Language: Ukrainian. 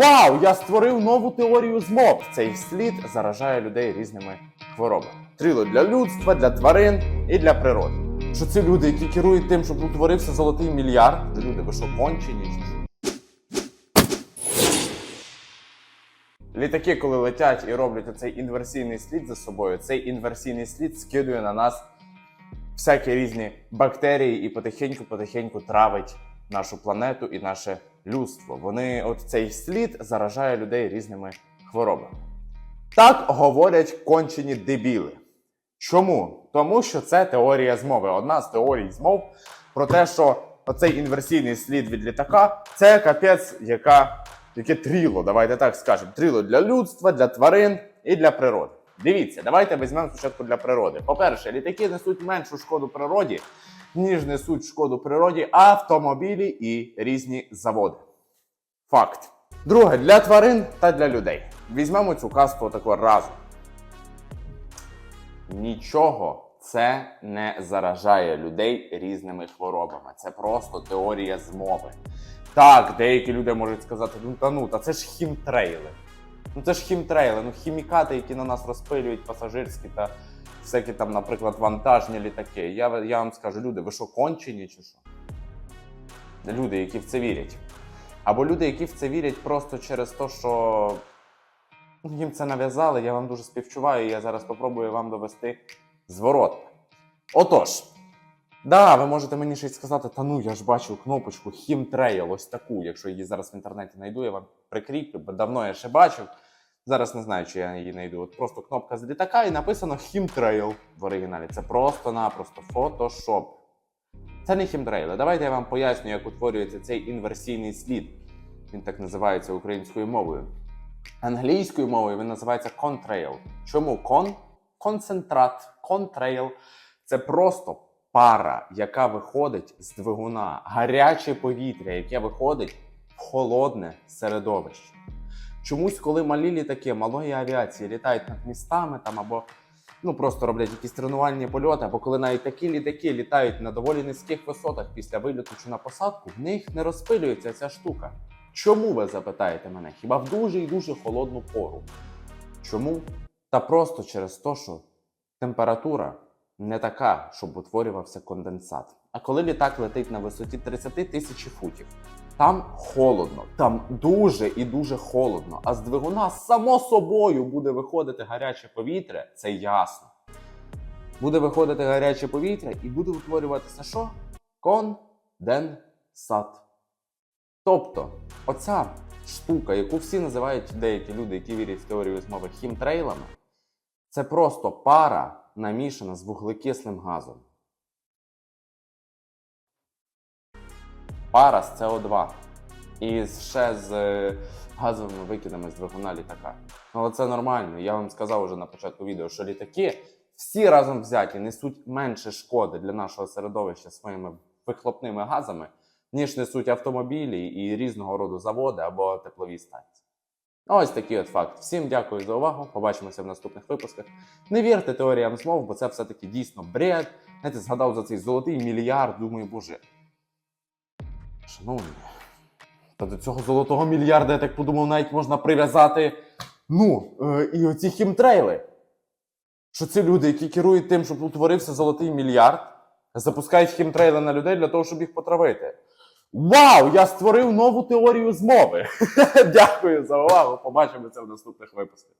Вау! Я створив нову теорію змов. Цей слід заражає людей різними хворобами. Тріло для людства, для тварин і для природи. Що це люди, які керують тим, щоб утворився золотий мільярд? Люди, ви що, кончені? Літаки, коли летять і роблять оцей інверсійний слід за собою, цей інверсійний слід скидує на нас всякі різні бактерії і потихеньку-потихеньку травить нашу планету і наше людство. Вони, от цей слід заражає людей різними хворобами. Так говорять кончені дебіли. Чому? Тому що це теорія змови. Одна з теорій змов про те, що оцей інверсійний слід від літака це капець, яка, яке тріло, давайте так скажемо. Тріло для людства, для тварин і для природи. Дивіться, давайте візьмемо спочатку для природи. По-перше, літаки несуть меншу шкоду природі, ніж несуть шкоду природі автомобілі і різні заводи. Факт. Друге, для тварин та для людей. Візьмемо цю касту тако разом. Нічого це не заражає людей різними хворобами. Це просто теорія змови. Так, деякі люди можуть сказати, ну та ну, та це ж хімтрейли. Ну це ж хімтрейли, ну хімікати, які на нас розпилюють пасажирські та всякі там, наприклад, вантажні літаки. Я, я вам скажу, люди, ви що, кончені чи що? Люди, які в це вірять. Або люди, які в це вірять просто через те, що ну, їм це нав'язали, я вам дуже співчуваю, і я зараз спробую вам довести зворот. Отож, да, ви можете мені й сказати, та ну я ж бачив кнопочку Хімтрейл, ось таку. Якщо її зараз в інтернеті знайду, я вам прикріплю, бо давно я ще бачив. Зараз не знаю, чи я її знайду. От просто кнопка з літака і написано Хімтрейл в оригіналі. Це просто-напросто фотошоп. Це не хімтрейли. Давайте я вам поясню, як утворюється цей інверсійний слід. Він так називається українською мовою. Англійською мовою він називається contrail. Чому кон? Концентрат, contrail – це просто пара, яка виходить з двигуна, гаряче повітря, яке виходить в холодне середовище. Чомусь, коли малі літаки малої авіації літають над містами там або ну просто роблять якісь тренувальні польоти, або коли навіть такі літаки літають на доволі низьких висотах після виліту чи на посадку, в них не розпилюється ця штука. Чому ви запитаєте мене? Хіба в дуже і дуже холодну пору? Чому? Та просто через те, що температура не така, щоб утворювався конденсат. А коли літак летить на висоті 30 тисяч футів, там холодно, там дуже і дуже холодно. А з двигуна само собою буде виходити гаряче повітря, це ясно. Буде виходити гаряче повітря і буде утворюватися що? Конденсат. Тобто, оця штука, яку всі називають деякі люди, які вірять в теорію змови хімтрейлами, це просто пара намішана з вуглекислим газом. Пара з СО2 і ще з е, газовими викидами з двигуна літака. Але це нормально. Я вам сказав уже на початку відео, що літаки всі разом взяті несуть менше шкоди для нашого середовища своїми вихлопними газами, ніж несуть автомобілі і різного роду заводи або теплові станції. Ось такий от факт. Всім дякую за увагу. Побачимося в наступних випусках. Не вірте теоріям змов, бо це все-таки дійсно бред. Знаєте, згадав за цей золотий мільярд, думаю, боже. Шановні, та до цього золотого мільярда, я так подумав, навіть можна прив'язати. Ну, е, і оці хімтрейли. Що це люди, які керують тим, щоб утворився золотий мільярд, запускають хімтрейли на людей для того, щоб їх потравити. Вау! Я створив нову теорію змови. Дякую за увагу. Побачимося в наступних випусках.